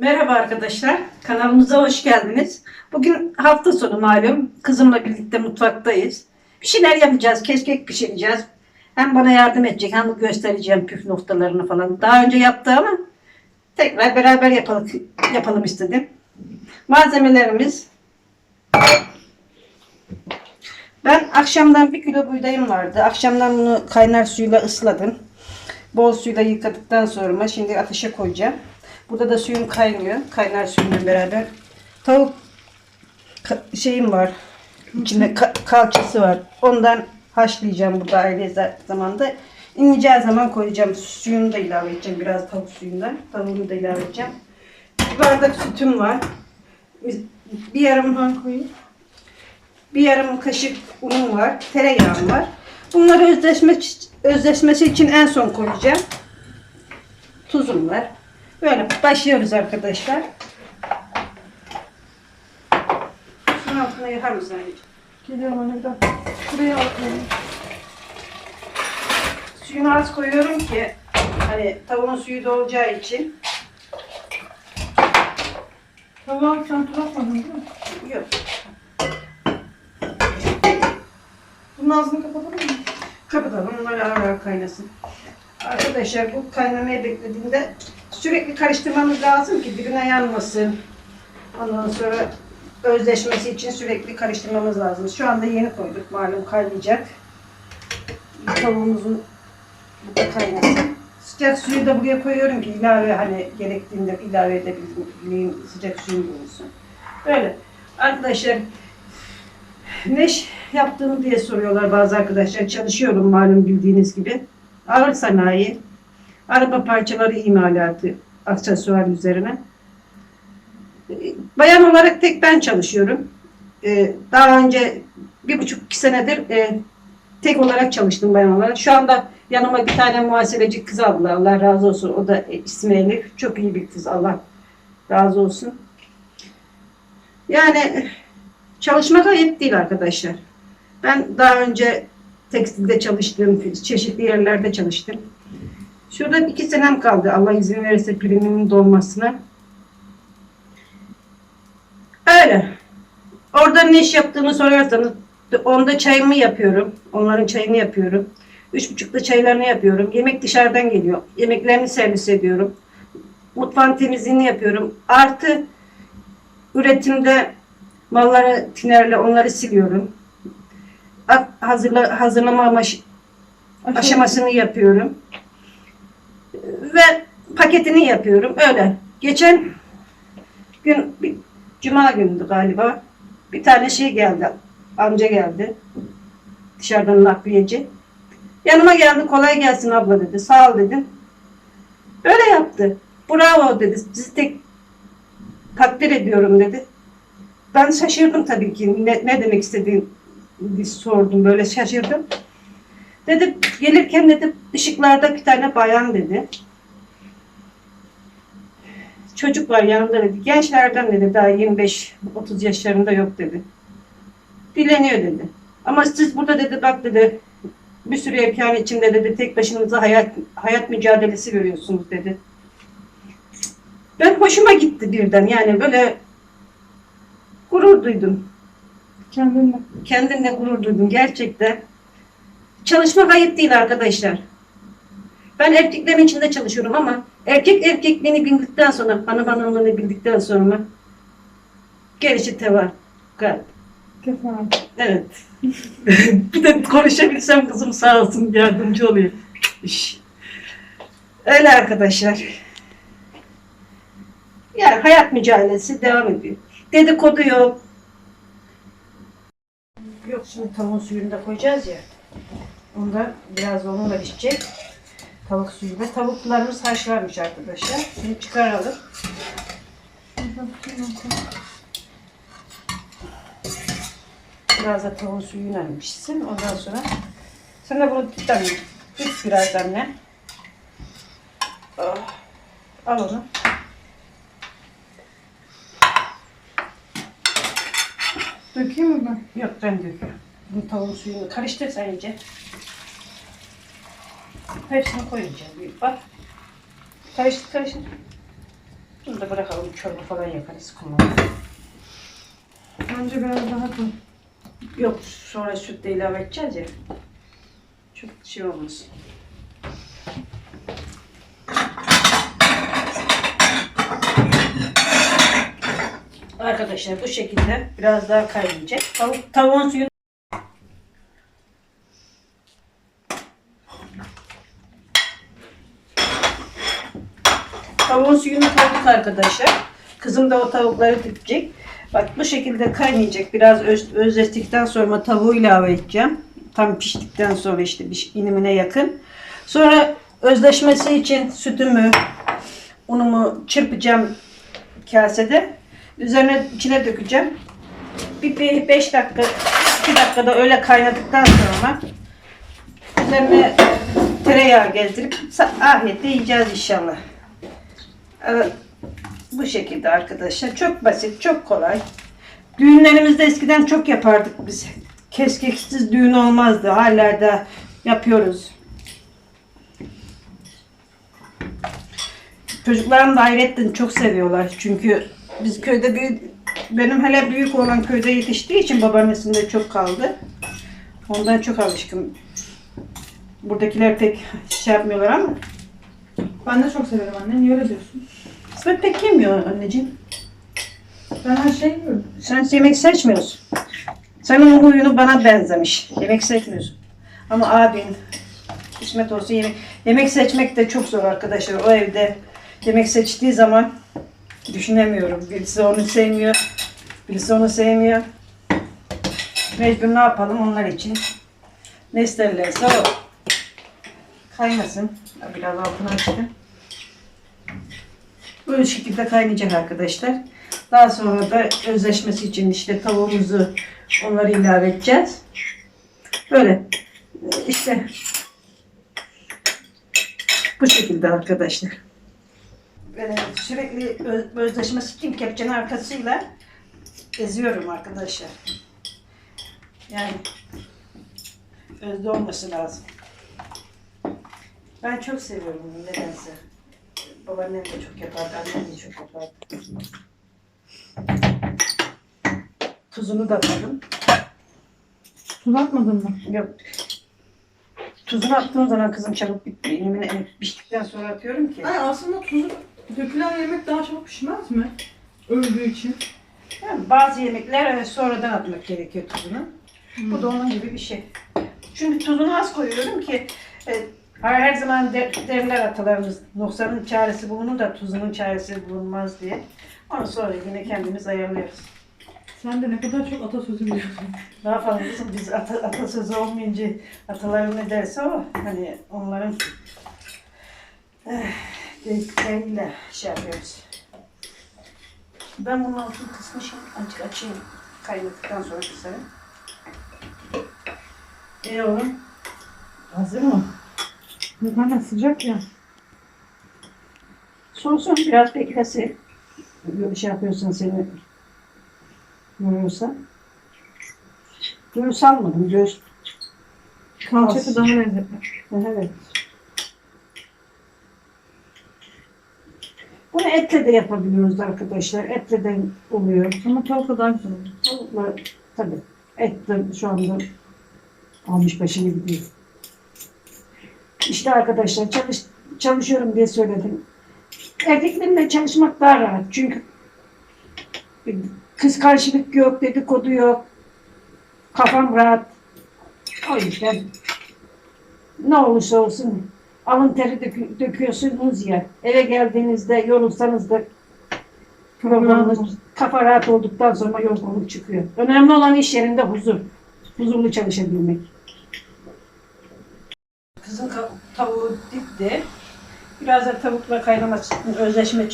Merhaba arkadaşlar, kanalımıza hoş geldiniz. Bugün hafta sonu malum, kızımla birlikte mutfaktayız. Bir şeyler yapacağız, keşkek pişireceğiz. Hem bana yardım edecek, hem göstereceğim püf noktalarını falan. Daha önce yaptı ama tekrar beraber yapalım, yapalım istedim. Malzemelerimiz ben akşamdan bir kilo buğdayım vardı. Akşamdan bunu kaynar suyla ısladım. Bol suyla yıkadıktan sonra şimdi ateşe koyacağım. Burada da suyum kaynıyor. Kaynar suyumla beraber. Tavuk şeyim var. İçinde ka- kalçası var. Ondan haşlayacağım burada aile za- zamanda. İneceği zaman koyacağım. Suyunu da ilave edeceğim. Biraz tavuk suyundan. Tavuğunu da ilave edeceğim. Bir bardak sütüm var. Bir yarım koyayım. Bir yarım kaşık unum var. Tereyağım var. Bunları özleşme, özleşmesi için en son koyacağım. Tuzum var. Böyle başlıyoruz arkadaşlar. Şunun altına yakar mısın anneciğim? Geliyorum anne bir dakika. Buraya al. beni. Suyunu az koyuyorum ki hani tavuğun suyu da olacağı için. Tamam sen tuz atmadın değil mi? Yok. Bunun ağzını kapatalım mı? Kapatalım. Bunlar ağır ağır kaynasın. Arkadaşlar bu kaynamaya beklediğinde sürekli karıştırmamız lazım ki dibine yanmasın. Ondan sonra özleşmesi için sürekli karıştırmamız lazım. Şu anda yeni koyduk. Malum kaynayacak. Tavuğumuzun burada kaynasın. Sıcak suyu da buraya koyuyorum ki ilave hani gerektiğinde ilave edebileyim sıcak suyun bulunsun. Böyle. Arkadaşlar ne yaptığımı diye soruyorlar bazı arkadaşlar. Çalışıyorum malum bildiğiniz gibi. Ağır sanayi, araba parçaları imalatı, aksesuar üzerine. Bayan olarak tek ben çalışıyorum. Ee, Daha önce bir buçuk iki senedir e, tek olarak çalıştım bayan olarak. Şu anda yanıma bir tane muhasebeci kız aldılar. Allah razı olsun. O da e, ismi Elif. Çok iyi bir kız. Allah razı olsun. Yani çalışmak ayıp değil arkadaşlar. Ben daha önce tekstilde çalıştım, çeşitli yerlerde çalıştım. Şurada iki senem kaldı Allah izin verirse primimin dolmasına. Öyle. Orada ne iş yaptığını sorarsanız onda çayımı yapıyorum. Onların çayını yapıyorum. Üç buçukta çaylarını yapıyorum. Yemek dışarıdan geliyor. Yemeklerini servis ediyorum. Mutfağın temizliğini yapıyorum. Artı üretimde malları tinerle onları siliyorum. Hazırla, hazırlama amaç, aşamasını yapıyorum. Ve paketini yapıyorum. Öyle. Geçen gün bir cuma gündü galiba. Bir tane şey geldi. Amca geldi. Dışarıdan nakliyeci. Yanıma geldi. Kolay gelsin abla dedi. Sağ ol dedim. Öyle yaptı. Bravo dedi. Sizi tek takdir ediyorum dedi. Ben şaşırdım tabii ki. Ne, ne demek istediğini sordum. Böyle şaşırdım. Dedi gelirken dedi ışıklarda bir tane bayan dedi. Çocuk var yanında dedi. Gençlerden dedi daha 25-30 yaşlarında yok dedi. Dileniyor dedi. Ama siz burada dedi bak dedi bir sürü imkan içinde dedi tek başınıza hayat hayat mücadelesi görüyorsunuz dedi. Ben hoşuma gitti birden yani böyle gurur duydum. Kendinle. Kendimle gurur duydum gerçekten. Çalışmak ayıp değil arkadaşlar. Ben erkeklerin içinde çalışıyorum ama erkek erkekliğini bildikten sonra, hanım hanımlığını bildikten sonra gerisi tevar. Gayet. Kesin. Evet. bir de konuşabilsem kızım sağ olsun yardımcı oluyor. Öyle arkadaşlar. Yani hayat mücadelesi devam ediyor. Dedikodu yok. Yok şimdi tavuğun suyunu da koyacağız ya. Onda biraz onunla pişecek. Tavuk suyu ve tavuklarımız haşlanmış arkadaşlar. Şimdi çıkaralım. Biraz da tavuğun suyuyla pişsin. Ondan sonra sen de bunu tut anne. Tut biraz anne. Oh. Al onu. Dökeyim mi ben? Yok ben döküyorum. Bu tavuğun suyunu karıştır sen iyice. Hepsini koyacağım. Bir bak. Karıştır karıştır. Bunu da bırakalım çorba falan yaparız kullanalım. Önce biraz daha koy. Yok sonra süt de ilave edeceğiz ya. Çok şey olmaz. Arkadaşlar bu şekilde biraz daha kaynayacak. Tavuk, tavuğun suyunu Tavuğun suyunu koyduk arkadaşlar. Kızım da o tavukları dikecek. Bak bu şekilde kaynayacak. Biraz öz, özleştikten sonra tavuğu ilave edeceğim. Tam piştikten sonra işte piş- inimine yakın. Sonra özleşmesi için sütümü, unumu çırpacağım kasede. Üzerine içine dökeceğim. Bir 5 dakika, 2 dakikada öyle kaynadıktan sonra üzerine tereyağı gezdirip afiyetle yiyeceğiz inşallah. Evet, bu şekilde arkadaşlar. Çok basit, çok kolay. Düğünlerimizde eskiden çok yapardık biz. Keskeksiz düğün olmazdı. Hala da yapıyoruz. Çocuklarım da hayretten çok seviyorlar. Çünkü biz köyde büyük, benim hele büyük olan köyde yetiştiği için babaannesinde çok kaldı. Ondan çok alışkın. Buradakiler pek şey yapmıyorlar ama Ben de çok severim anne. Niye öyle diyorsun? İsmet pek yemiyor anneciğim. Ben her şeyi yiyorum. Sen yemek seçmiyorsun. Senin huyunu bana benzemiş. Yemek seçmiyorsun. Ama abin İsmet olsa yemek, yemek seçmek de çok zor arkadaşlar. O evde yemek seçtiği zaman düşünemiyorum. Birisi onu sevmiyor. Birisi onu sevmiyor. Mecbur ne yapalım onlar için. Ne isterlerse o. Kaynasın. Biraz altına açtım. Böyle şekilde kaynayacak arkadaşlar. Daha sonra da özleşmesi için işte tavuğumuzu onları ilave edeceğiz. Böyle işte bu şekilde arkadaşlar. Böyle sürekli öz- özleşmesi için kepçenin arkasıyla eziyorum arkadaşlar. Yani özde olması lazım. Ben çok seviyorum bunu nedense. Babaannem de çok yapardı, annem de çok yapardı. Tuzunu da atalım. Tuz atmadın mı? Yok. Tuzunu attığım zaman kızım çabuk bitti. Yemin piştikten sonra atıyorum ki. Ay aslında tuzu dökülen yemek daha çabuk pişmez mi? Öldüğü için. Yani bazı yemekler e, sonradan atmak gerekiyor tuzunu. Bu da onun gibi bir şey. Çünkü tuzunu az koyuyorum ki e, her her zaman de, derler atalarımız noksanın çaresi bulunur da tuzunun çaresi bulunmaz diye. Onu sonra yine kendimiz ayarlıyoruz. Sen de ne kadar çok atasözü biliyorsun. Ne yapalım kızım biz ata, atasözü olmayınca atalarım ne derse o. Hani onların eh, dedikleriyle şey yapıyoruz. Ben bunun altını kısmışım. Azıcık açayım. Kaynadıktan sonra kısarım. İyi oğlum. Hazır mı? Anne sıcak ya. Soğusun biraz beklesin. Böyle şey yapıyorsan seni yoruyorsa. Göğüs almadım. Göğüs. Kalçası daha lezzetli. Evet. Bunu etle de yapabiliyoruz arkadaşlar. Etle de oluyor. Ama tavukla daha güzel. Tavukla tabii. Et de şu anda almış başını gidiyor. İşte arkadaşlar çalış, çalışıyorum diye söyledim. Erkeklerimle çalışmak daha rahat. Çünkü kıskançlık yok, dedikodu yok. Kafam rahat. O yüzden ne olursa olsun alın teri dökü- döküyorsunuz ya. Eve geldiğinizde yorulsanız da Programınız kafa rahat olduktan sonra yorgunluk çıkıyor. Önemli olan iş yerinde huzur. Huzurlu çalışabilmek. Kızın tavuğu dipti. Biraz da tavukla kaynaması için, özleşme,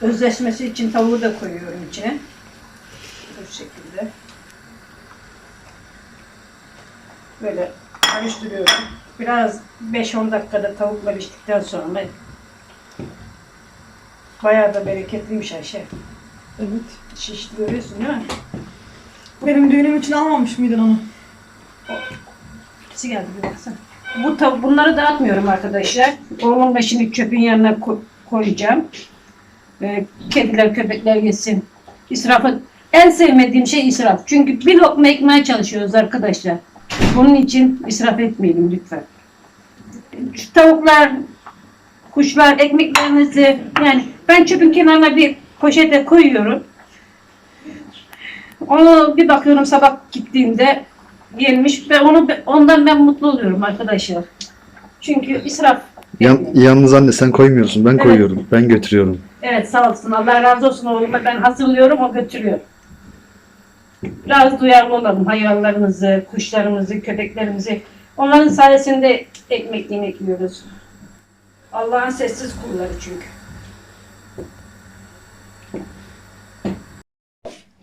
özleşmesi için tavuğu da koyuyorum içine. Bu şekilde. Böyle karıştırıyorum. Biraz 5-10 dakikada tavukla piştikten sonra bayağı da bereketliymiş Ayşe. Evet. Şişti görüyorsun değil mi? Benim düğünüm için almamış mıydın onu? İkisi geldi bir baksana. Bu bunları dağıtmıyorum arkadaşlar. Oğlumla şimdi çöpün yanına ko- koyacağım. e, kediler, köpekler yesin. İsrafı en sevmediğim şey israf. Çünkü bir lokma ekmeğe çalışıyoruz arkadaşlar. Bunun için israf etmeyelim lütfen. Şu tavuklar, kuşlar ekmeklerinizi yani ben çöpün kenarına bir poşete koyuyorum. Onu bir bakıyorum sabah gittiğimde yenmiş ve onu ondan ben mutlu oluyorum arkadaşlar. Çünkü israf. Yan, yalnız anne sen koymuyorsun. Ben Evet. koyuyorum. Ben götürüyorum. Evet sağ olsun. Allah razı olsun oğluma. Ben hazırlıyorum o götürüyor. Biraz duyarlı olalım hayvanlarımızı, kuşlarımızı, köpeklerimizi. Onların sayesinde ekmek yemek yiyoruz. Allah'ın sessiz kulları çünkü.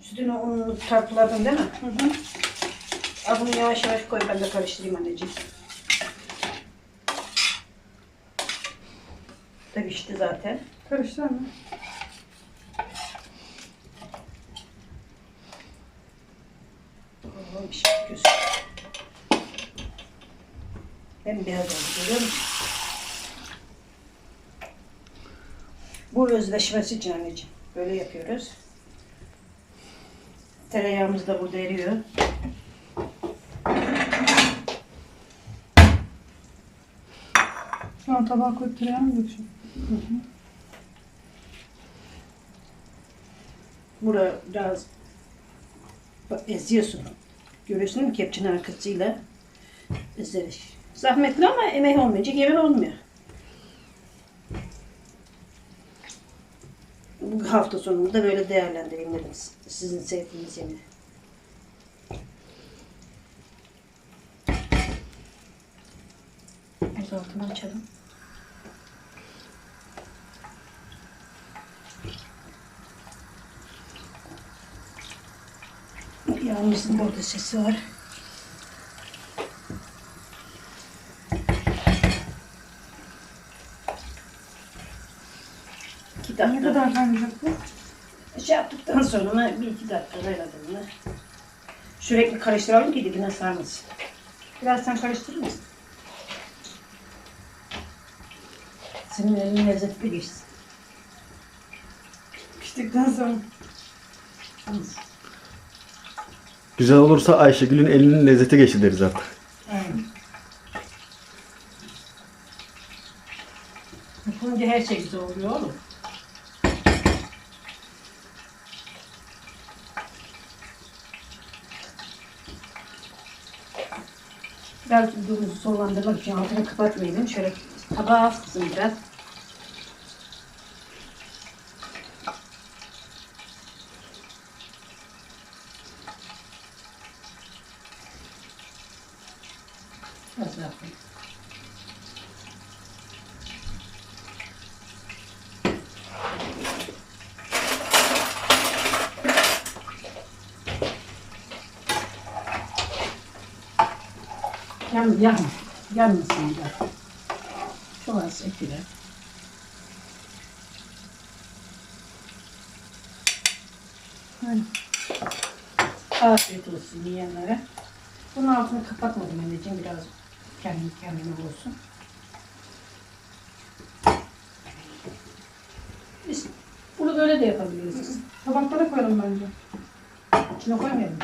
Sütünü ununu tartıladın değil mi? Hı hı. Al bunu yavaş yavaş koy ben de karıştırayım anneciğim. Tabii işte zaten. Karıştır mı? Allah'ım bir şey göz. Ben beyaz oldu görüyor musun? Bu özleşmesi için anneciğim. Böyle yapıyoruz. Tereyağımız da burada eriyor. An tabağa koyup tereyağı mı dökeceğim? Burada biraz bak, eziyorsun. Görüyorsun mi kepçenin arkasıyla ezeriş. Zahmetli ama emek olmayınca yemek olmuyor. Bu hafta sonunu da böyle değerlendireyim dedim. Sizin sevdiğiniz yemeği. Altını açalım. Yağımızın burada sesi var. İki dakika. Ne kadar kaynayacak bu? Şey yaptıktan sonra bir iki dakika ver adını. Sürekli karıştıralım ki dibine sarmasın. Biraz sen karıştırır mısın? Senin elin lezzetli geçsin. Piştikten sonra. Güzel olursa Ayşegül'ün elinin lezzeti geçti deriz artık. Yapınca her şey güzel oluyor oğlum. Biraz durumu sollandırmak için altını kapatmayalım. Şöyle tabağa atsın biraz. Koy. Yan, yan, yanmasın da. Çok az. Aynen. Afiyet olsun yiyenlere. Bunun altını kapatmadım anneciğim biraz kendi kendine olsun. Bunu böyle de yapabiliriz. Tabaklara koyalım bence. İçine koymayalım.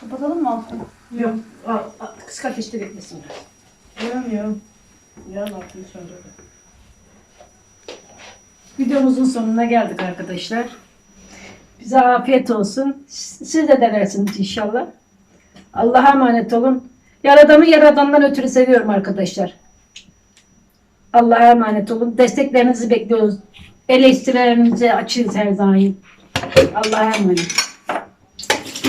Kapatalım mı altını? Yok. Al, al, kısık ateşte beklesin biraz. Görmüyorum. Yağın altını söndürdüm. Videomuzun sonuna geldik arkadaşlar. Bize afiyet olsun. Siz de denersiniz inşallah. Allah'a emanet olun. Yaradanı yaradandan ötürü seviyorum arkadaşlar. Allah'a emanet olun. Desteklerinizi bekliyoruz. Eleştirilerinizi açığız her zaman. Allah'a emanet.